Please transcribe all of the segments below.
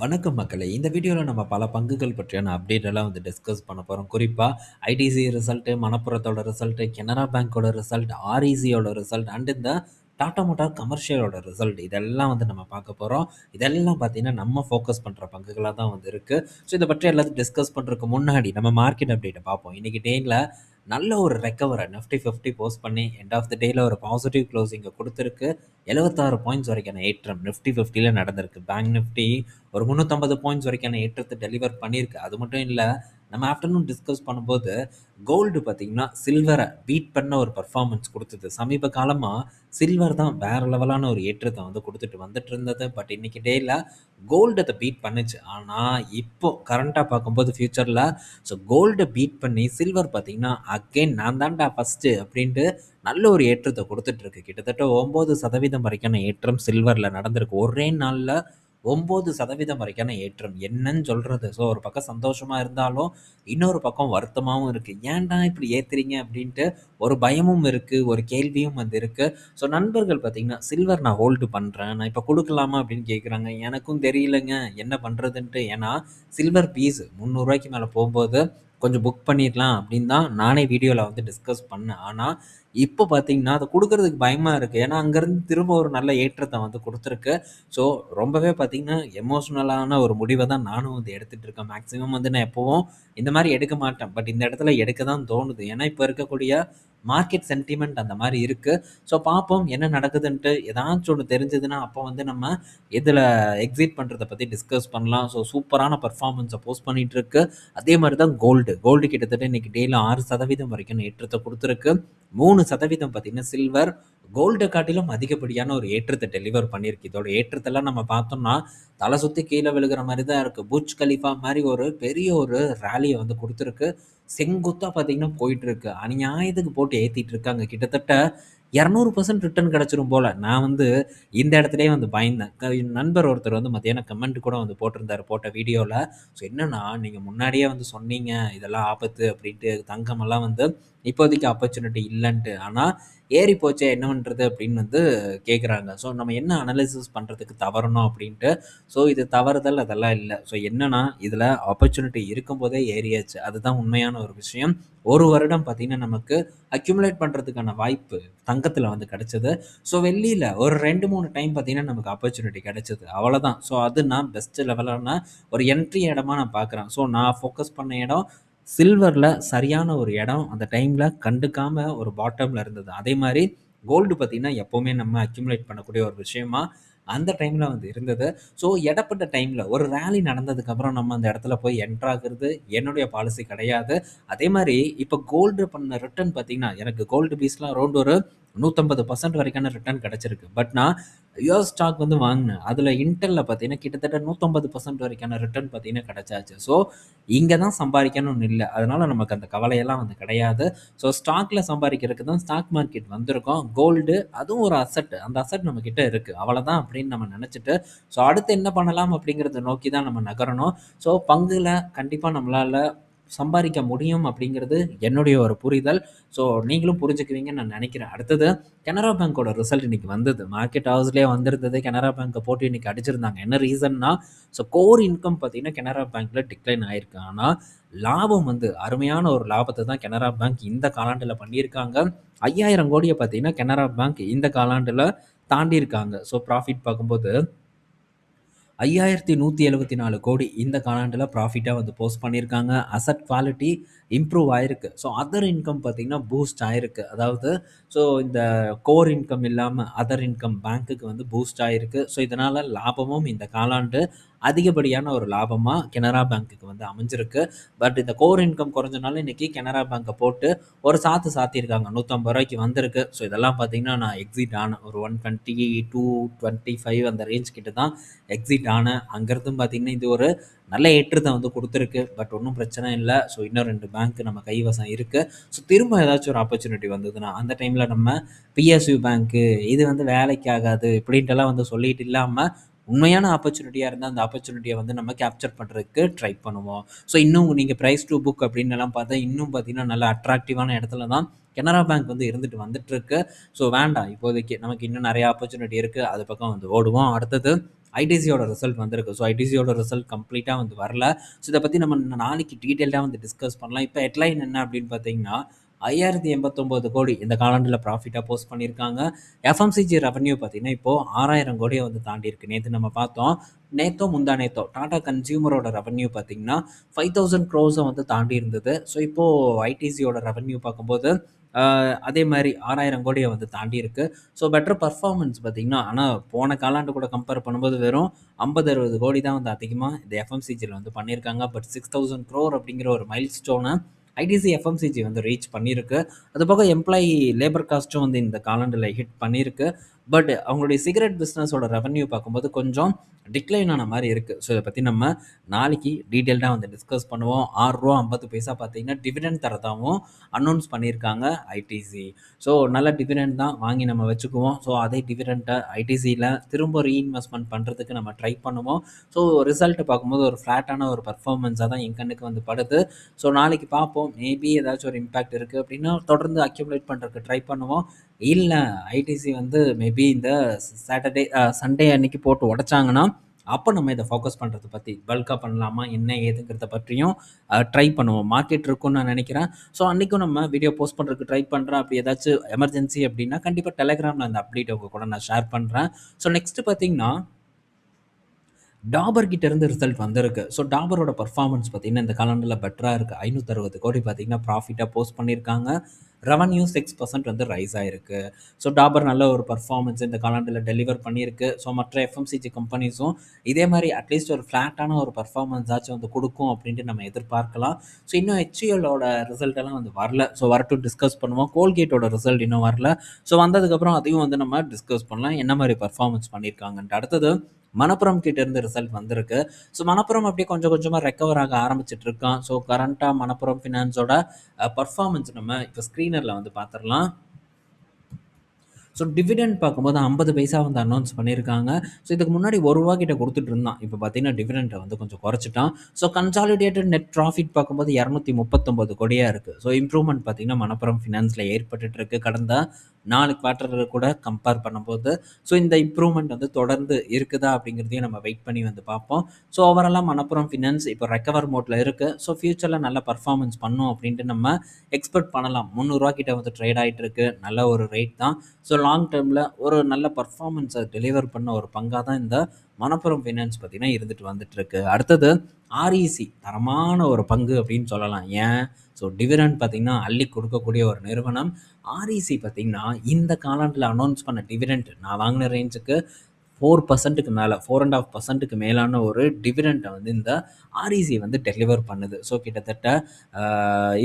வணக்கம் மக்களை. இந்த வீடியோவில் நம்ம பல பங்குகள் பற்றியான அப்டேட்டெல்லாம் வந்து டிஸ்கஸ் பண்ண போகிறோம் குறிப்பாக ஐடிசி ரிசல்ட்டு மணப்புறத்தோட ரிசல்ட்டு கெனரா பேங்க்கோட ரிசல்ட், ஆர்இசியோட ரிசல்ட் அண்ட் இந்த டாட்டா மோட்டார் கமர்ஷியலோட ரிசல்ட் இதெல்லாம் வந்து நம்ம பார்க்க போகிறோம் இதெல்லாம் பார்த்தீங்கன்னா, நம்ம ஃபோக்கஸ் பண்ணுற பங்குகளாக தான் வந்து இருக்குது ஸோ இதை பற்றி எல்லாத்தையும் டிஸ்கஸ் பண்ணுறதுக்கு முன்னாடி நம்ம மார்க்கெட் அப்டேட்டை பார்ப்போம். இன்றைக்கி டேனில் நல்ல ஒரு ரெக்கவரை நிஃப்டி 50 போஸ்ட் பண்ணி எண்ட் ஆஃப் த டேல ஒரு பாசிட்டிவ் க்ளோஸிங்கை கொடுத்துருக்கு எழுபத்தாறு பாயிண்ட்ஸ் வரைக்கான ஏற்றம் நிஃப்டி 50ல நடந்திருக்கு. பேங்க் நிஃப்டி ஒரு 350 பாயிண்ட்ஸ் வரைக்கான ஏற்றத்தை டெலிவர் பண்ணியிருக்கு. அது மட்டும் இல்லை நம்ம ஆஃப்டர்நூன் டிஸ்கஸ் பண்ணும்போது கோல்டு பார்த்தீங்கன்னா, சில்வரை பீட் பண்ண ஒரு பர்ஃபார்மன்ஸ் கொடுத்தது சமீப காலமாக சில்வர் தான் வேற லெவலான ஒரு ஏற்றத்தை வந்து கொடுத்துட்டு வந்துட்டு இருந்தது. பட் இன்னைக்கு டேயில் கோல்டு அதை பீட் பண்ணுச்சு. ஆனால் இப்போது கரண்ட்டாக பார்க்கும்போது ஃப்யூச்சரில் ஸோ கோல்டை பீட் பண்ணி சில்வர் பார்த்தீங்கன்னா, அகைன் நான் தான்டா ஃபர்ஸ்ட்டு அப்படின்ட்டு நல்ல ஒரு ஏற்றத்தை கொடுத்துட்ருக்கு கிட்டத்தட்ட ஒம்பது சதவீதம் வரைக்கான ஏற்றம் சில்வரில் நடந்திருக்கு. ஒரே நாளில் ஒம்பது சதவீதம் வரைக்கான ஏற்றம். என்னன்னு சொல்கிறது ஸோ ஒரு பக்கம் சந்தோஷமாக இருந்தாலும், இன்னொரு பக்கம் வருத்தமாகவும் இருக்குது ஏன்டா இப்படி ஏற்றுறீங்க அப்படின்ட்டு ஒரு பயமும் இருக்குது ஒரு கேள்வியும் வந்து இருக்குது ஸோ நண்பர்கள் பார்த்தீங்கன்னா, சில்வர் நான் ஹோல்டு பண்ணுறேன் நான் இப்போ கொடுக்கலாமா அப்படின்னு கேட்குறாங்க. எனக்கும் தெரியலங்க. என்ன பண்ணுறதுன்ட்டு ஏன்னா, சில்வர் பீஸ் முந்நூறுரூவாய்க்கு மேலே போகும்போது கொஞ்சம் புக் பண்ணிடலாம் அப்படின்னு தான் நானே வீடியோவில் வந்து டிஸ்கஸ் பண்ணேன். ஆனால் இப்போ பார்த்தீங்கன்னா, அதை கொடுக்கறதுக்கு பயமாக இருக்குது ஏன்னா, அங்கேருந்து திரும்ப ஒரு நல்ல ஏற்றத்தை வந்து கொடுத்துருக்கு ஸோ ரொம்பவே பார்த்தீங்கன்னா, எமோஷ்னலான ஒரு முடிவை தான் நானும் வந்து எடுத்துகிட்டு இருக்கேன். மேக்ஸிமம் வந்து நான் எப்போவும் இந்த மாதிரி எடுக்க மாட்டேன். பட் இந்த இடத்துல எடுக்க தான் தோணுது. ஏன்னா, இப்போ இருக்கக்கூடிய மார்க்கெட் சென்டிமெண்ட் அந்த மாதிரி இருக்குது ஸோ பார்ப்போம் என்ன நடக்குதுன்ட்டு. ஏதாச்சும் ஒன்று தெரிஞ்சதுன்னா, அப்போ வந்து நம்ம இதில் எக்ஸிட் பண்ணுறதை பற்றி டிஸ்கஸ் பண்ணலாம். ஸோ சூப்பரான பர்ஃபார்மன்ஸை போஸ்ட் பண்ணிகிட்டு இருக்கு. அதே மாதிரி தான் கோல்டு. கோல்டு கிட்டத்தட்ட இன்றைக்கி டேல 6% வரைக்கும் ஏற்றத்தை கொடுத்துருக்கு மூணு சதவீதம் பார்த்தீங்கன்னா, சில்வர் கோல்டை காட்டிலும் அதிகப்படியான ஒரு ஏற்றத்தை டெலிவர் பண்ணியிருக்கு. இதோட ஏற்றத்தெல்லாம் நம்ம பார்த்தோம்னா, தலை சுற்றி கீழே விழுகிற மாதிரி தான் இருக்குது புஜ் கலிஃபா மாதிரி ஒரு பெரிய ஒரு ரேலியை வந்து கொடுத்துருக்கு செங்குத்தாக பார்த்தீங்கன்னா போயிட்டு இருக்கு. அநியாயத்துக்கு போட்டு ஏற்றிட்டு இருக்காங்க. கிட்டத்தட்ட 200% ரிட்டர்ன் கிடச்சிரும் போல் நான் வந்து இந்த இடத்துலையே வந்து பயந்தேன். நண்பர் ஒருத்தர் வந்து மத்தியானம் கமெண்ட் கூட வந்து போட்டிருந்தாரு போட்ட வீடியோவில் ஸோ என்னென்னா நீங்கள் முன்னாடியே வந்து சொன்னீங்க, இதெல்லாம் ஆபத்து அப்படின்ட்டு தங்கமெல்லாம் வந்து இப்போதைக்கு ஆப்பர்ச்சுனிட்டி இல்லைன்ட்டு ஆனால் ஏறி போச்சே என்ன பண்ணுறது அப்படின்னு வந்து கேட்குறாங்க. ஸோ நம்ம என்ன அனலிசிஸ் பண்ணுறதுக்கு தவறணும் அப்படின்ட்டு ஸோ இது தவறுதல் அதெல்லாம் இல்லை ஸோ என்னன்னா, இதில் ஆப்பர்ச்சுனிட்டி இருக்கும்போதே ஏறியாச்சு. அதுதான் உண்மையான ஒரு விஷயம். ஒரு வருடம் பார்த்தீங்கன்னா, நமக்கு அக்யூமுலேட் பண்ணுறதுக்கான வாய்ப்பு தங்கத்தில் வந்து கிடச்சிது ஸோ வெள்ளியில் ஒரு 2, 3 டைம் பார்த்தீங்கன்னா, நமக்கு ஆப்பர்ச்சுனிட்டி கிடச்சிது அவ்வளோதான் ஸோ அது நான் பெஸ்ட் லெவலான ஒரு என்ட்ரி இடமா நான் பார்க்குறேன். ஸோ நான் ஃபோக்கஸ் பண்ண இடம் சில்வரில் சரியான ஒரு இடம். அந்த டைமில் கண்டுக்காமல் ஒரு பாட்டமில் இருந்தது. அதே மாதிரி கோல்டு பார்த்தீங்கன்னா, எப்போவுமே நம்ம அக்யூமுலேட் பண்ணக்கூடிய ஒரு விஷயமா அந்த டைமில் வந்து இருந்தது. ஸோ எடப்பட்ட டைமில் ஒரு ரேலி நடந்ததுக்கப்புறம் நம்ம அந்த இடத்துல போய் என்ட்ராகிறது என்னுடைய பாலிசி கிடையாது. அதே மாதிரி இப்போ கோல்டு பண்ண ரிட்டர்ன் பார்த்திங்கன்னா எனக்கு கோல்டு பீஸ்லாம் அரௌண்ட் ஒரு 150% வரைக்கான ரிட்டர்ன் கிடச்சிருக்கு பட் நான் யுஎஸ் ஸ்டாக் வந்து வாங்கினேன் அதில் இன்டெல்லில் பார்த்தீங்கன்னா, கிட்டத்தட்ட 150% வரைக்கான ரிட்டர்ன் பார்த்தீங்கன்னா கிடச்சாச்சு ஸோ இங்கே தான் சம்பாதிக்கணும்னு இல்லை அதனால் நமக்கு அந்த கவலையெல்லாம் வந்து கிடையாது. ஸோ ஸ்டாக்ல சம்பாதிக்கிறதுக்கு தான் ஸ்டாக் மார்க்கெட் வந்திருக்கோம். கோல்டு அதுவும் ஒரு அசெட். அந்த அசெட் நம்ம கிட்ட இருக்கு. அவ்வளதான் அப்படின்னு நம்ம நினச்சிட்டு ஸோ அடுத்து என்ன பண்ணலாம் அப்படிங்கிறத நோக்கி தான் நம்ம நகரணும். ஸோ பங்குல கண்டிப்பாக நம்மளால் சம்பாதிக்க முடியும் அப்படிங்கிறது என்னுடைய ஒரு புரிதல். ஸோ நீங்களும் புரிஞ்சுக்குவீங்கன்னு நான் நினைக்கிறேன் அடுத்தது கனரா பேங்கோட ரிசல்ட் இன்னைக்கு வந்தது. மார்க்கெட் ஹவுஸ்லேயே வந்திருந்தது. கனரா பேங்க்கை போட்டு இன்னைக்கு அடிச்சிருந்தாங்க. என்ன ரீசன்னா, ஸோ கோர் இன்கம் பார்த்தீங்கன்னா, கனரா பேங்க்கில் டிக்ளைன் ஆயிருக்கு. ஆனால் லாபம் வந்து அருமையான ஒரு லாபத்தை தான் கனரா பேங்க் இந்த காலாண்டில் பண்ணியிருக்காங்க. ஐயாயிரம் கோடியை பார்த்தீங்கன்னா, கனரா பேங்க் இந்த காலாண்டில் தாண்டியிருக்காங்க. ஸோ ப்ராஃபிட் பார்க்கும்போது 5174 கோடி இந்த காலாண்டில் ப்ராஃபிட்டாக வந்து போஸ்ட் பண்ணியிருக்காங்க. அசெட் குவாலிட்டி இம்ப்ரூவ் ஆயிருக்கு. ஸோ அதர் இன்கம் பார்த்தீங்கன்னா, பூஸ்ட் ஆயிருக்கு. அதாவது ஸோ இந்த கோர் இன்கம் இல்லாமல் அதர் இன்கம் பேங்க்குக்கு வந்து பூஸ்ட் ஆயிருக்கு. ஸோ இதனால் லாபமும் இந்த காலாண்டு அதிகப்படியான ஒரு லாபமாக கெனரா பேங்க்குக்கு வந்து அமைஞ்சிருக்கு. பட் இந்த கோர் இன்கம் குறைஞ்சனால இன்றைக்கி கெனரா பேங்க்கை போட்டு ஒரு சாத்து சாத்தியிருக்காங்க. நூற்றம்பது ரூபாய்க்கு வந்திருக்கு. ஸோ இதெல்லாம் பார்த்தீங்கன்னா, நான் எக்ஸிட் ஆனேன். ஒரு 122, 25 அந்த ரேஞ்ச் கிட்ட தான் எக்ஸிட் ஆனேன். அங்கேருந்தும் பார்த்திங்கன்னா இது ஒரு நல்ல ஏற்றத்தை வந்து கொடுத்துருக்கு பட் ஒன்றும் பிரச்சனை இல்லை ஸோ இன்னும் ரெண்டு பேங்க் நம்ம கைவசம் இருக்குது ஸோ திரும்ப ஏதாச்சும் ஒரு ஆப்பர்ச்சுனிட்டி வந்ததுன்னா, அந்த டைமில் நம்ம பிஎஸ்யூ பேங்க்கு இது வந்து வேலைக்கு ஆகாது இப்படின்ட்டுலாம் வந்து சொல்லிட்டு இல்லாமல் உண்மையான ஆப்பர்ச்சுனிட்டியாக இருந்தால் அந்த ஆப்பர்ச்சுனிட்டியை வந்து நம்ம கேப்சர் பண்ணுறதுக்கு ட்ரை பண்ணுவோம். ஸோ இன்னும் நீங்கள் ப்ரைஸ் டூ புக் அப்படின்னு எல்லாம் பார்த்தா இன்னும் பார்த்தீங்கன்னா நல்ல அட்ராக்டிவான இடத்துல தான் கனரா பேங்க் வந்து இருந்துட்டு வந்துட்டுருக்கு. ஸோ வேண்டாம். இப்போதைக்கு நமக்கு இன்னும் நிறைய ஆப்பர்ச்சுனிட்டி இருக்குது அது பக்கம் வந்து ஓடுவோம். அடுத்தது ஐடிசியோட ரிசல்ட் வந்திருக்கு. ஸோ ஐடிசியோட ரிசல்ட் கம்ப்ளீட்டாக வந்து வரல. ஸோ இதை பற்றி நம்ம நாளைக்கு டீட்டெயில்டாக வந்து டிஸ்கஸ் பண்ணலாம். இப்போ ஹெட்லைன் என்ன அப்படின்னு பார்த்தீங்கன்னா ஐயாயிரத்தி எண்பத்தொம்போது கோடி இந்த காலாண்டில் ப்ராஃபிட்டாக போஸ்ட் பண்ணியிருக்காங்க. எஃப்எம்சிஜி ரெவன்யூ பார்த்தீங்கன்னா இப்போது ஆறாயிரம் கோடியை வந்து தாண்டி இருக்கு நேற்று நம்ம பார்த்தோம். நேத்தோ முந்தா நேத்தோ டாடா கன்சியூமரோட ரெவன்யூ பார்த்தீங்கன்னா ஃபைவ் தௌசண்ட் க்ரோஸை வந்து தாண்டி இருந்தது ஸோ இப்போது ஐடிசியோட ரெவன்யூ பார்க்கும்போது அதே மாதிரி ஆறாயிரம் கோடியை வந்து தாண்டி இருக்கு ஸோ பெட்டர் பர்ஃபார்மன்ஸ் பார்த்திங்கன்னா ஆனால் போன காலாண்டு கூட கம்பேர் பண்ணும்போது வெறும் ஐம்பது அறுபது கோடி தான் வந்து அதிகமாக இந்த எஃப்எம்சிஜியில் வந்து பண்ணியிருக்காங்க. பட் சிக்ஸ் தௌசண்ட் க்ரோர் அப்படிங்கிற ஒரு மைல் ஸ்டோனை ஐடிசி எஃப்எம்சிஜி வந்து ரீச் பண்ணியிருக்கு. அது போக எம்ப்ளாயி லேபர் காஸ்ட்டும் வந்து இந்த காலாண்டில் ஹிட் பண்ணியிருக்கு. பட் அவங்களுடைய சிகரெட் பிஸ்னஸோட ரெவன்யூ பார்க்கும்போது கொஞ்சம் டிக்ளைன் ஆன மாதிரி இருக்குது ஸோ இதை பற்றி நம்ம நாளைக்கு டீட்டெயில்டாக வந்து டிஸ்கஸ் பண்ணுவோம். ஆறுரூவா ஐம்பது பைசா பார்த்தீங்கன்னா டிவிடெண்ட் தரதாகவும் அனௌன்ஸ் பண்ணியிருக்காங்க ஐடிசி ஸோ நல்ல டிவிடெண்ட் தான் வாங்கி நம்ம வச்சுக்குவோம். ஸோ அதே டிவிடெண்ட்டை ஐடிசியில் திரும்ப ரீஇன்வெஸ்ட்மெண்ட் பண்ணுறதுக்கு நம்ம ட்ரை பண்ணுவோம். ஸோ ரிசல்ட் பார்க்கும்போது ஒரு ஃப்ளாட்டான ஒரு பர்ஃபார்மன்ஸாக தான் என் கண்ணுக்கு வந்து படுது. ஸோ நாளைக்கு பார்ப்போம். மேபி ஏதாச்சும் ஒரு இம்பேக்ட் இருக்குது அப்படின்னா தொடர்ந்து அக்யூமுலேட் பண்ணுறதுக்கு ட்ரை பண்ணுவோம். இல்லை ஐடிசி வந்து மேபி இந்த சாட்டர்டே சண்டே அன்னைக்கு போட்டு உடைச்சாங்கன்னா அப்போ நம்ம இதை ஃபோக்கஸ் பண்ணுறதை பற்றி பல்காக பண்ணலாமா என்ன ஏதுங்கிறத பற்றியும் ட்ரை பண்ணுவோம். மார்க்கெட் இருக்கும்னு நான் நினைக்கிறேன். ஸோ அன்றைக்கும் நம்ம வீடியோ போஸ்ட் பண்ணுறதுக்கு ட்ரை பண்ணுறேன் அப்படி ஏதாச்சும் எமர்ஜென்சி அப்படின்னா கண்டிப்பாக டெலகிராமில் அந்த அப்டேட் உங்கள் கூட நான் ஷேர் பண்ணுறேன் ஸோ நெக்ஸ்ட்டு பார்த்தீங்கன்னா டாபர் கிட்ட இருந்து ரிசல்ட் வந்திருக்கு. ஸோ டாபரோட பர்ஃபார்மன்ஸ் பார்த்தீங்கன்னா இந்த காலண்டில் பெட்டராக இருக்குது ஐநூற்றறுபது கோடி பார்த்தீங்கன்னா ப்ராஃபிட்டாக போஸ்ட் பண்ணியிருக்காங்க. ரெவன்யூ சிக்ஸ் பர்சன்ட் வந்து ரைஸ் ஆகிருக்கு ஸோ டாபர் நல்ல ஒரு பர்ஃபார்மன்ஸ் இந்த காலாண்டில் டெலிவர் பண்ணியிருக்கு. ஸோ மற்ற எஃப்எம்சிஜி கம்பெனிஸும் இதே மாதிரி அட்லீஸ்ட் ஒரு ஃப்ளாட்டான ஒரு பர்ஃபார்மன்ஸ் ஆச்சும் வந்து கொடுக்கும் அப்படின்ட்டு நம்ம எதிர்பார்க்கலாம். ஸோ இன்னும் ஹெச்இஎலோட ரிசல்ட் எல்லாம் வந்து வரல. ஸோ வரட்டும் டிஸ்கஸ் பண்ணுவோம். கோல்கேட்டோட ரிசல்ட் இன்னும் வரல. ஸோ வந்ததுக்கப்புறம் அதையும் வந்து நம்ம டிஸ்கஸ் பண்ணலாம். என்ன மாதிரி பர்ஃபார்மன்ஸ் பண்ணியிருக்காங்கன்ட்டு. அடுத்தது மணப்புறம் கிட்ட இருந்து ரிசல்ட் வந்திருக்கு. ஸோ மணப்புறம் அப்படியே கொஞ்சம் கொஞ்சமாக ரெக்கவர் ஆக ஆரம்பிச்சிட்டு இருக்கான். ஸோ கரண்ட்டாக மணப்புறம் ஃபினான்ஸோட பர்ஃபார்மன்ஸ் நம்ம இப்போ ஸ்க்ரீன் ஸ்க்ரீனரில் வந்து பார்த்துடலாம் ஸோ டிவிடெண்ட் பார்க்கும்போது ஐம்பது பைசா வந்து அனௌன்ஸ் பண்ணியிருக்காங்க. ஸோ இதுக்கு முன்னாடி ஒரு ரூபா கிட்ட கொடுத்துட்டு இருந்தான். இப்போ பார்த்தீங்கன்னா டிவிடெண்ட்டை வந்து கொஞ்சம் குறைச்சிட்டான். ஸோ கன்சாலிடேட்டட் நெட் ப்ராஃபிட் பார்க்கும்போது இரநூத்தி முப்பத்தொம்பது கோடியாக இருக்குது ஸோ இம்ப்ரூவ்மெண்ட் பார்த்தீங்கன்னா மணப்புரம் ஃபினான்ஸில் ஏற்பட்டுட்டு இருக்கு. கடந்த நாலு குவார்ட்டர் கூட கம்பேர் பண்ணும்போது. ஸோ இந்த இம்ப்ரூவ்மெண்ட் வந்து தொடர்ந்து இருக்குதா அப்படிங்கிறதையும் நம்ம வெயிட் பண்ணி வந்து பார்ப்போம். ஸோ ஓவராலாக மணப்புறம் ஃபினான்ஸ் இப்போ ரெக்கவர் மோட்டில் இருக்குது ஸோ ஃபியூச்சரில் நல்ல பர்ஃபார்மன்ஸ் பண்ணும் அப்படின்ட்டு நம்ம எக்ஸ்பெக்ட் பண்ணலாம். முந்நூறுரூவா கிட்ட வந்து ட்ரேட் ஆகிட்டு இருக்கு. நல்ல ஒரு ரேட் தான். ஸோ லாங் டேர்மில் ஒரு நல்ல பர்ஃபார்மன்ஸை டெலிவர் பண்ண ஒரு பங்காக தான் இந்த மணப்புரம் ஃபைனான்ஸ் பார்த்திங்கன்னா இருந்துட்டு வந்துட்டு அடுத்தது ஆர்இசி தரமான ஒரு பங்கு அப்படின்னு சொல்லலாம். ஏன்? ஸோ டிவிடெண்ட் பார்த்திங்கன்னா அள்ளி கொடுக்கக்கூடிய ஒரு நிறுவனம். ஆர்இசி பார்த்திங்கன்னா இந்த காலாண்டில் அனௌன்ஸ் பண்ண டிவிடெண்ட் நான் வாங்கின ரேஞ்சுக்கு ஃபோர் பர்சன்ட்டுக்கு மேலே ஃபோர் அண்ட் ஆஃப் பர்சன்ட்டுக்கு மேலான ஒரு டிவிடெண்ட்டை வந்து இந்த ஆர்இசி வந்து டெலிவர் பண்ணுது. ஸோ கிட்டத்தட்ட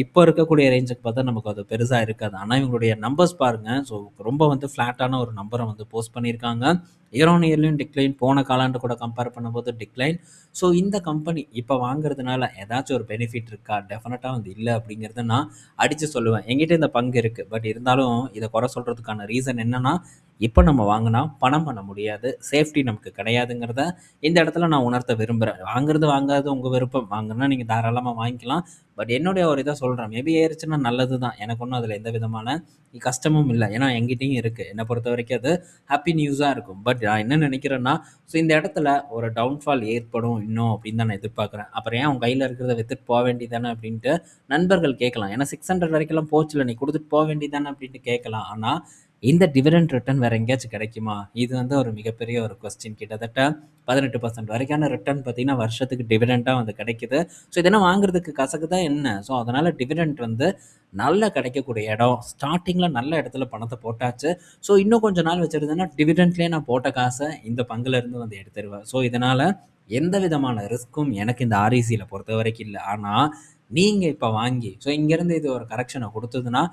இப்போ இருக்கக்கூடிய ரேஞ்சுக்கு பார்த்தா நமக்கு அது பெருசாக இருக்காது. ஆனால் இவங்களுடைய நம்பர்ஸ் பாருங்கள் ஸோ ரொம்ப வந்து ஃப்ளாட்டான ஒரு நம்பரை வந்து போஸ்ட் பண்ணியிருக்காங்க. இயர் ஆன் இயர்லையும் டிக்ளைன் போன காலாண்டு கூட கம்பேர் பண்ணும்போது டிக்ளைன் ஸோ இந்த கம்பெனி இப்போ வாங்குறதுனால ஏதாச்சும் ஒரு பெனிஃபிட் இருக்கா? டெஃபினட்டாக வந்து இல்லை அப்படிங்கிறத நான் அடித்து சொல்லுவேன். எங்கிட்ட இந்த பங்கு இருக்குது பட் இருந்தாலும் இதை குறை சொல்கிறதுக்கான ரீசன் என்னென்னா இப்போ நம்ம வாங்கினா பணம் பண்ண முடியாது. சேஃப்டி நமக்கு கிடையாதுங்கிறத இந்த இடத்துல நான் உணர்த்த விரும்புகிறேன் வாங்குறது வாங்காது உங்கள் விருப்பம். வாங்கினா நீங்கள் தாராளமாக வாங்கிக்கலாம். பட் என்னுடைய ஒரு இதை சொல்கிறேன் மேபி ஏறிச்சுன்னா நல்லது தான் எனக்கு ஒன்றும் அதில் எந்த விதமான கஷ்டமும் இல்லை. ஏன்னா எங்கிட்டையும் இருக்குது என்னை பொறுத்த வரைக்கும் அது ஹாப்பி நியூஸாக இருக்கும். பட் நான் என்ன நினைக்கிறேன்னா ஸோ இந்த இடத்துல ஒரு டவுன்ஃபால் ஏற்படும் இன்னும் அப்படின்னு தான் நான் எதிர்பார்க்குறேன். அப்புறம் ஏன் உங்கள் கையில் இருக்கிறத வித்துட்டு போக வேண்டியதானே அப்படின்ட்டு நண்பர்கள் கேட்கலாம். ஏன்னா சிக்ஸ் ஹண்ட்ரட் வரைக்கும் போச்சுல. நீ கொடுத்துட்டு போக வேண்டியதானே அப்படின்ட்டு கேட்கலாம். ஆனால் இந்த டிவிடெண்ட் ரிட்டர்ன் வேறு எங்கேயாச்சும் கிடைக்குமா? இது வந்து ஒரு மிகப்பெரிய ஒரு கொஸ்டின் கிட்டத்தட்ட பதினெட்டு பர்சன்ட் வரைக்கான ரிட்டர்ன் பார்த்தீங்கன்னா வருஷத்துக்கு டிவிடெண்ட்டாக வந்து கிடைக்குது. ஸோ இதெல்லாம் வாங்குறதுக்கு கசக்கு தான் என்ன? ஸோ அதனால் டிவிடெண்ட் வந்து நல்லா கிடைக்கக்கூடிய இடம். ஸ்டார்டிங்கில் நல்ல இடத்துல பணத்தை போட்டாச்சு. ஸோ இன்னும் கொஞ்சம் நாள் வச்சுருந்தேன்னா டிவிடெண்ட்லேயே நான் போட்ட காசை இந்த பங்குலேருந்து வந்து எடுத்துருவேன். ஸோ இதனால் எந்த விதமான ரிஸ்க்கும் எனக்கு இந்த ஆர்இசியில் பொறுத்த வரைக்கும் இல்லை. ஆனால் நீங்கள் இப்போ வாங்கி ஸோ இங்கேருந்து இது ஒரு கரெக்ஷனை கொடுத்ததுன்னா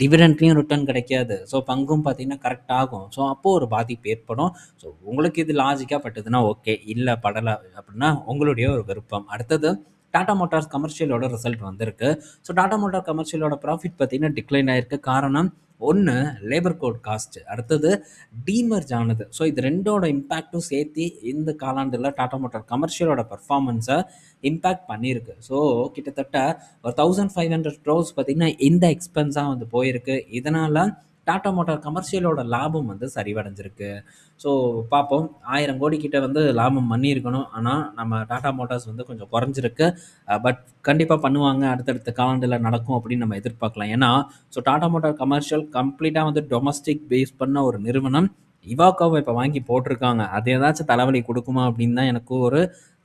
டிவிடெண்ட்லேயும் ரிட்டர்ன் கிடைக்காது. ஸோ பங்கும் பார்த்தீங்கன்னா கரெக்ட் ஆகும். ஸோ அப்போது ஒரு பாதிப்பு ஏற்படும். ஸோ உங்களுக்கு இது லாஜிக்காக பட்டதுன்னா ஓகே இல்லை படலை அப்படின்னா உங்களுடைய ஒரு விருப்பம். அடுத்தது டாடா மோட்டார்ஸ் கமர்ஷியலோட ரிசல்ட் வந்திருக்கு. ஸோ டாடா மோட்டார் கமர்ஷியலோட ப்ராஃபிட் பார்த்தீங்கன்னா டிக்ளைன் ஆயிருக்கு. காரணம் ஒன்று லேபர் கோட் காஸ்ட்டு அடுத்தது டீமர்ஜ் ஆனது. ஸோ இது ரெண்டோட இம்பேக்ட்டும் சேர்த்து இந்த காலாண்டில் டாடா மோட்டார் கமர்ஷியலோட பர்ஃபார்மன்ஸை இம்பேக்ட் பண்ணியிருக்கு. ஸோ கிட்டத்தட்ட ஒரு தௌசண்ட் ஃபைவ் ஹண்ட்ரட் க்ரோஸ் பார்த்திங்கன்னா இந்த எக்ஸ்பென்ஸாக வந்து போயிருக்கு. இதனால் டாடா மோட்டார் கமர்ஷியலோட லாபம் வந்து சரிவடைஞ்சிருக்கு. ஸோ பார்ப்போம். ஆயிரம் கோடி கிட்ட வந்து லாபம் பண்ணியிருக்கணும். ஆனால் நம்ம டாடா மோட்டார்ஸ் வந்து கொஞ்சம் குறைஞ்சிருக்கு. பட் கண்டிப்பாக பண்ணுவாங்க. அடுத்தடுத்த காலண்டில் நடக்கும் அப்படின்னு நம்ம எதிர்பார்க்கலாம். ஏன்னா ஸோ டாடா மோட்டார் கமர்ஷியல் கம்ப்ளீட்டாக வந்து டொமஸ்டிக் பேஸ் பண்ண ஒரு நிறுவனம். இவாக்கோவை இப்போ வாங்கி போட்டிருக்காங்க. அது ஏதாச்சும் தலைவலி கொடுக்குமா அப்படின்னு தான் எனக்கு ஒரு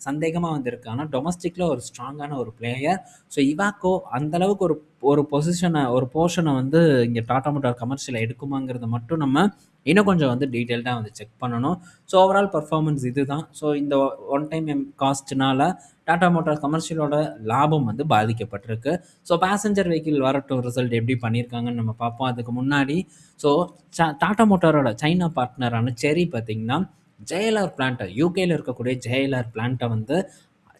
சந்தேகமாக வந்திருக்கு. ஆனால் டொமஸ்டிக்கில் ஒரு ஸ்ட்ராங்கான ஒரு பிளேயர் ஸோ இவாக்கோ அந்தளவுக்கு ஒரு ஒரு பொசிஷனை ஒரு போர்ஷனை வந்து இங்கே டாட்டா மோட்டார் கமர்ஷியல் எடுக்குமாங்கிறத மட்டும் நம்ம இன்னும் கொஞ்சம் வந்து டீட்டெயில்டாக வந்து செக் பண்ணணும். ஸோ ஓவரால் பர்ஃபார்மன்ஸ் இது தான் ஸோ இந்த ஒன் டைம் எம் காஸ்ட்னால டாடா மோட்டார் கமர்ஷியலோட லாபம் வந்து பாதிக்கப்பட்டிருக்கு. ஸோ பேசஞ்சர் வெஹிக்கிள் வரட்டும் ரிசல்ட் எப்படி பண்ணியிருக்காங்கன்னு நம்ம பார்ப்போம். அதுக்கு முன்னாடி ஸோ டாடா மோட்டாரோட சைனா பார்ட்னரான செரி பார்த்திங்கன்னா ஜெயலர் பிளான்ட்டை யூகேயில் இருக்கக்கூடிய ஜெயலர் பிளான்ட்டை வந்து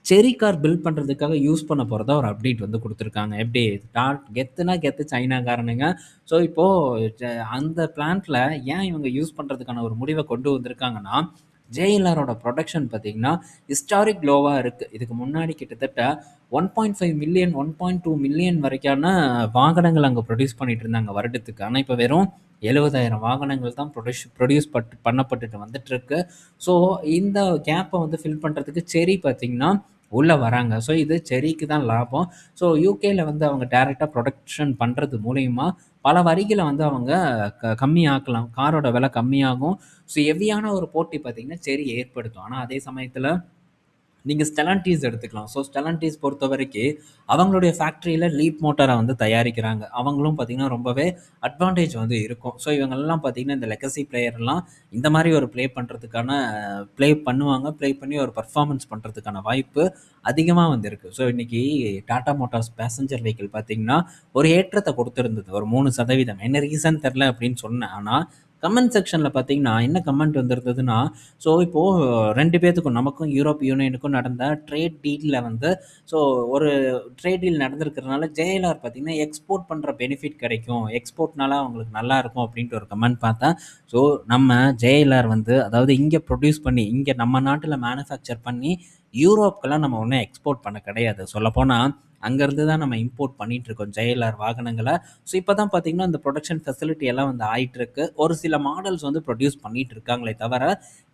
செரி கார் பில்ட் பண்ணுறதுக்காக யூஸ் பண்ண போகிறதா ஒரு அப்டேட் வந்து கொடுத்துருக்காங்க. எப்படி? டாட் கெத்துனா கெத்து சைனாக்காரனுங்க. ஸோ இப்போது அந்த பிளான்ட்டில் ஏன் இவங்க யூஸ் பண்ணுறதுக்கான ஒரு முடிவை கொண்டு வந்திருக்காங்கன்னா ஜேஎல்ஆரோட ப்ரொடக்ஷன் பார்த்திங்கன்னா ஹிஸ்டாரிக் லோவாக இருக்குது இதுக்கு முன்னாடி கிட்டத்தட்ட one point five million one point two million வரைக்கான வாகனங்கள் அங்கே ப்ரொடியூஸ் பண்ணிகிட்டு இருந்தாங்க வருடத்துக்கு. ஆனால் இப்போ வெறும் எழுபதாயிரம் வாகனங்கள் தான் ப்ரொடியூஸ் ப்ரொடியூஸ் பட்டு பண்ணப்பட்டுட்டு வந்துட்டுருக்கு. ஸோ இந்த கேப்பை வந்து ஃபில் பண்ணுறதுக்கு செரி பார்த்திங்கன்னா உள்ளே வராங்க. ஸோ இது செரிக்கு தான் லாபம். ஸோ யூகேயில் வந்து அவங்க டேரெக்டாக ப்ரொடக்ஷன் பண்ணுறது மூலயமா பல வரிகளை வந்து அவங்க க கம்மியாக்கலாம். காரோட விலை கம்மியாகும். ஸோ ஹெவியான ஒரு போட்டி பார்த்திங்கன்னா சரி ஏற்படுத்தும். ஆனால் அதே சமயத்தில் நீங்கள் ஸ்டெலன்டீஸ் எடுத்துக்கலாம். ஸோ ஸ்டெலன்டீஸ் பொறுத்த வரைக்கும் அவங்களுடைய ஃபேக்ட்ரியில் லீப் மோட்டாரை வந்து தயாரிக்கிறாங்க. அவங்களும் பார்த்திங்கன்னா ரொம்பவே அட்வான்டேஜ் வந்து இருக்கும். ஸோ இவங்கெல்லாம் பார்த்திங்கன்னா இந்த லெக்கசி பிளேயர்லாம் இந்த மாதிரி ஒரு ப்ளே பண்ணுறதுக்கான ப்ளே பண்ணுவாங்க. ப்ளே பண்ணி ஒரு பர்ஃபார்மன்ஸ் பண்ணுறதுக்கான வாய்ப்பு அதிகமாக வந்து இருக்குது ஸோ இன்றைக்கி டாடா மோட்டார்ஸ் பேசஞ்சர் வெஹிக்கிள் பார்த்திங்கன்னா ஒரு ஏற்றத்தை கொடுத்துருந்தது. ஒரு மூணு சதவீதம். என்ன ரீசன் தெரில அப்படின்னு சொன்னேன். ஆனால் கமெண்ட் செக்ஷனில் பார்த்தீங்கன்னா என்ன கமெண்ட் வந்திருந்ததுன்னா ஸோ இப்போது ரெண்டு பேர்த்துக்கும் நமக்கும் யூரோப் யூனியனுக்கும் நடந்த ட்ரேட் டீலில் வந்து ஸோ ஒரு ட்ரேட் டீல் நடந்திருக்கிறதுனால ஜேஎல்ஆர் பார்த்திங்கன்னா எக்ஸ்போர்ட் பண்ணுற பெனிஃபிட் கிடைக்கும். எக்ஸ்போர்ட்னால அவங்களுக்கு நல்லா இருக்கும் அப்படின்ட்டு ஒரு கமெண்ட் பார்த்தேன் ஸோ நம்ம ஜேஎல்ஆர் வந்து அதாவது இங்கே ப்ரொடியூஸ் பண்ணி இங்கே நம்ம நாட்டில் மேனுஃபேக்சர் பண்ணி யூரோப்க்கெல்லாம் நம்ம ஒன்றும் எக்ஸ்போர்ட் பண்ண கிடையாது. சொல்லப்போனால் அங்கேருந்து தான் நம்ம இம்போர்ட் பண்ணிகிட்ருக்கோம் ஜெயலர் வாகனங்களை. ஸோ இப்போ தான் பார்த்திங்கன்னா இந்த ப்ரொடக்ஷன் ஃபெசிலிட்டி எல்லாம் வந்து ஆகிட்டுருக்கு ஒரு சில மாடல்ஸ் வந்து ப்ரொடியூஸ் பண்ணிகிட்டு இருக்காங்களே தவிர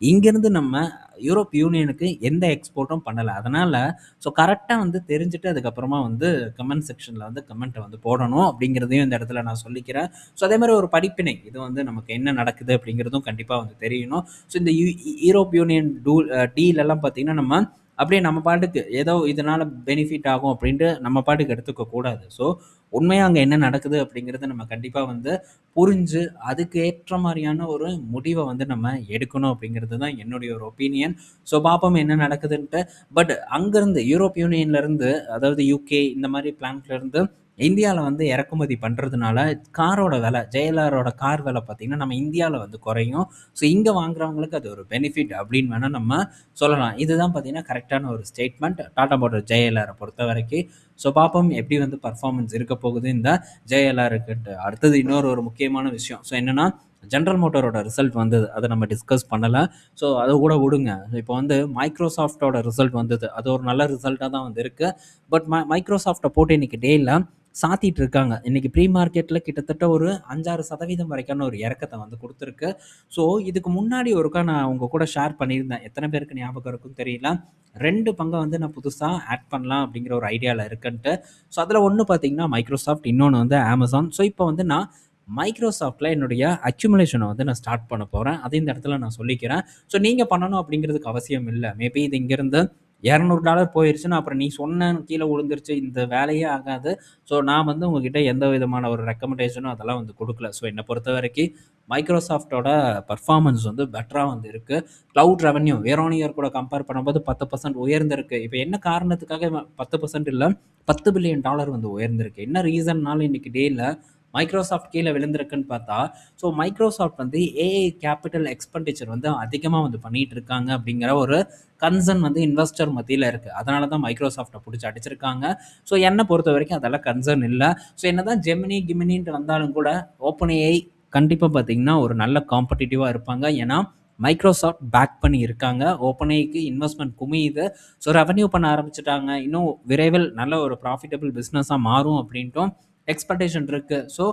இங்கேருந்து நம்ம யூரோப் யூனியனுக்கு எந்த எக்ஸ்போர்ட்டும் பண்ணலை. அதனால் ஸோ கரெக்டாக வந்து தெரிஞ்சுட்டு அதுக்கப்புறமா வந்து கமெண்ட் செக்ஷனில் வந்து கமெண்ட்டை வந்து போடணும் அப்படிங்கிறதையும் இந்த இடத்துல நான் சொல்லிக்கிறேன். ஸோ அதே மாதிரி ஒரு படிப்பினை இது வந்து நமக்கு என்ன நடக்குது அப்படிங்கிறதும் கண்டிப்பாக வந்து தெரியணும். ஸோ இந்த யூ யூரோப் யூனியன் டூல் டீலெல்லாம் பார்த்திங்கன்னா நம்ம அப்படியே நம்ம பாட்டுக்கு ஏதோ இதனால் பெனிஃபிட் ஆகும் அப்படின்ட்டு நம்ம பாட்டுக்கு எடுத்துக்க கூடாது. ஸோ உண்மையாக அங்கே என்ன நடக்குது அப்படிங்கிறத நம்ம கண்டிப்பாக வந்து புரிஞ்சு அதுக்கு ஏற்ற மாதிரியான ஒரு முடிவை வந்து நம்ம எடுக்கணும் அப்படிங்கிறது தான் என்னுடைய ஒரு ஒப்பீனியன் ஸோ பார்ப்போம் என்ன நடக்குதுன்ட்டு. பட் அங்கேருந்து யூரோப் யூனியன்லேருந்து அதாவது யூகே இந்த மாதிரி பிளான்ட்லேருந்து இந்தியாவில் வந்து இறக்குமதி பண்ணுறதுனால காரோட விலை ஜெயலரோட கார் விலை பார்த்திங்கன்னா நம்ம இந்தியாவில் வந்து குறையும். ஸோ இங்கே வாங்குறவங்களுக்கு அது ஒரு பெனிஃபிட் அப்படின்னு வேணால் நம்ம சொல்லலாம். இதுதான் பார்த்திங்கன்னா கரெக்டான ஒரு ஸ்டேட்மெண்ட் டாடா மோட்டர் ஜெயலரை பொறுத்த வரைக்கும். ஸோ பார்ப்போம் எப்படி வந்து பர்ஃபார்மன்ஸ் இருக்க போகுது இந்த ஜெயலருக்குன்ட்டு அடுத்தது இன்னொரு ஒரு முக்கியமான விஷயம். ஸோ என்னென்னா ஜென்ரல் மோட்டரோட ரிசல்ட் வந்தது. அதை நம்ம டிஸ்கஸ் பண்ணலை. ஸோ அதை கூட விடுங்க. இப்போ வந்து மைக்ரோசாஃப்டோட ரிசல்ட் வந்தது. அது ஒரு நல்ல ரிசல்ட்டாக தான் வந்து இருக்குது பட் மை மைக்ரோசாஃப்டை போட்டு இன்றைக்கி டேயில் சாத்திட்டு இருக்காங்க இன்றைக்கி ப்ரீ மார்க்கெட்டில் கிட்டத்தட்ட ஒரு அஞ்சாறு சதவீதம் வரைக்கான ஒரு இறக்கத்தை வந்து கொடுத்துருக்கு. ஸோ இதுக்கு முன்னாடி ஒருக்கா நான் உங்கள் கூட ஷேர் பண்ணியிருந்தேன். எத்தனை பேருக்கு ஞாபகம் இருக்கும் தெரியல. ரெண்டு பங்கை வந்து நான் புதுசாக ஆட் பண்ணலாம் அப்படிங்கிற ஒரு ஐடியாவில் இருக்குன்ட்டு. ஸோ அதில் ஒன்று பார்த்தீங்கன்னா மைக்ரோசாஃப்ட் இன்னொன்று வந்து அமேசான் ஸோ இப்போ வந்து நான் மைக்ரோசாஃப்ட்டில் என்னுடைய அக்யூமுலேஷனை வந்து நான் ஸ்டார்ட் பண்ண போகிறேன் அதே இந்த இடத்துல நான் சொல்லிக்கிறேன். ஸோ நீங்கள் பண்ணணும் அப்படிங்கிறதுக்கு அவசியம் இல்லை. மேபி இது இங்கேருந்து இரநூறு டாலர் போயிடுச்சுன்னா அப்புறம் நீ சொன்ன கீழே விழுந்துருச்சு இந்த வேலையே ஆகாது. ஸோ நான் வந்து உங்ககிட்ட எந்த விதமான ஒரு ரெக்கமெண்டேஷனும் அதெல்லாம் வந்து கொடுக்கல. ஸோ என்னை பொறுத்த வரைக்கும் மைக்ரோசாஃப்டோட பர்ஃபார்மன்ஸ் வந்து பெட்டராக வந்து இருக்குது க்ளவுட் ரெவன்யூ வேரோனியர் கூட கம்பேர் பண்ணும்போது பத்து பர்சன்ட் உயர்ந்திருக்கு. இப்போ என்ன காரணத்துக்காக பத்து பர்சன்ட் இல்லை பத்து பில்லியன் டாலர் வந்து உயர்ந்திருக்கு. என்ன ரீசன்னாலும் இன்றைக்கி டேயில் மைக்ரோசாஃப்ட் கீழே விழுந்திருக்குன்னு பார்த்தா ஸோ மைக்ரோசாஃப்ட் வந்து ஏஐ கேபிட்டல் எக்ஸ்பெண்டிச்சர் வந்து அதிகமாக வந்து பண்ணிட்டு இருக்காங்க அப்படிங்கிற ஒரு கன்சர்ன் வந்து இன்வெஸ்டர் மத்தியில் இருக்குது அதனால தான் மைக்ரோசாஃப்ட்டை பிடிச்சி அடிச்சிருக்காங்க. ஸோ என்னை பொறுத்த வரைக்கும் அதெல்லாம் கன்சர்ன் இல்லை. ஸோ என்ன தான் ஜெமினி கிமினின்ட்டு வந்தாலும் கூட ஓப்பன் ஏஐ கண்டிப்பாக பார்த்தீங்கன்னா ஒரு நல்ல காம்படிட்டிவாக இருப்பாங்க. ஏன்னா மைக்ரோசாஃப்ட் பேக் பண்ணி இருக்காங்க. ஓப்பனேக்கு இன்வெஸ்ட்மெண்ட் குமியுது. ஸோ ரெவன்யூ பண்ண ஆரம்பிச்சிட்டாங்க. இன்னும் விரைவில் நல்ல ஒரு ப்ராஃபிட்டபிள் பிஸ்னஸாக மாறும் அப்படின்ட்டும் எக்ஸ்பெக்டேஷன் இருக்குது ஸோ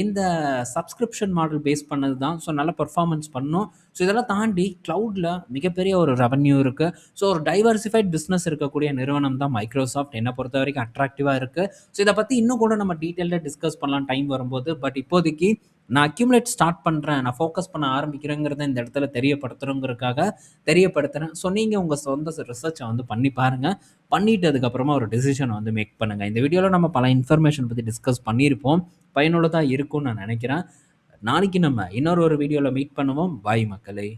இந்த சப்ஸ்கிரிப்ஷன் மாடல் பேஸ் பண்ணது தான். ஸோ நல்ல பர்ஃபார்மன்ஸ் பண்ணும். ஸோ இதெல்லாம் தாண்டி க்ளவுடில் மிகப்பெரிய ஒரு ரெவன்யூ இருக்குது ஸோ ஒரு டைவர்சிஃபைட் பிஸ்னஸ் இருக்கக்கூடிய நிறுவனம் தான் மைக்ரோசாஃப்ட் என்னை பொறுத்த வரைக்கும் அட்ராக்டிவாக இருக்குது ஸோ இதை பற்றி இன்னும் கூட நம்ம டீட்டெயிலாக டிஸ்கஸ் பண்ணலாம். டைம் வரும்போது. பட் இப்போதைக்கு நான் அக்யூமுலேட் ஸ்டார்ட் பண்ணுறேன் நான் ஃபோக்கஸ் பண்ண ஆரம்பிக்கிறேங்கிறத இந்த இடத்துல தெரியப்படுத்துகிறோங்கிறதுக்காக தெரியப்படுத்துகிறேன் ஸோ நீங்கள் உங்கள் சொந்த ரிசர்ச்சை வந்து பண்ணி பாருங்கள் பண்ணிட்டு அதுக்கப்புறமா ஒரு டெசிஷனை வந்து மேக் பண்ணுங்கள் இந்த வீடியோவில் நம்ம பல இன்ஃபர்மேஷன் பற்றி டிஸ்கஸ் பண்ணியிருப்போம். பயனுள்ளதாக இருக்கும்னு நான் நினைக்கிறேன். நாளைக்கு நம்ம இன்னொரு ஒரு வீடியோவில் மீட் பண்ணுவோம். பாய் மக்களே.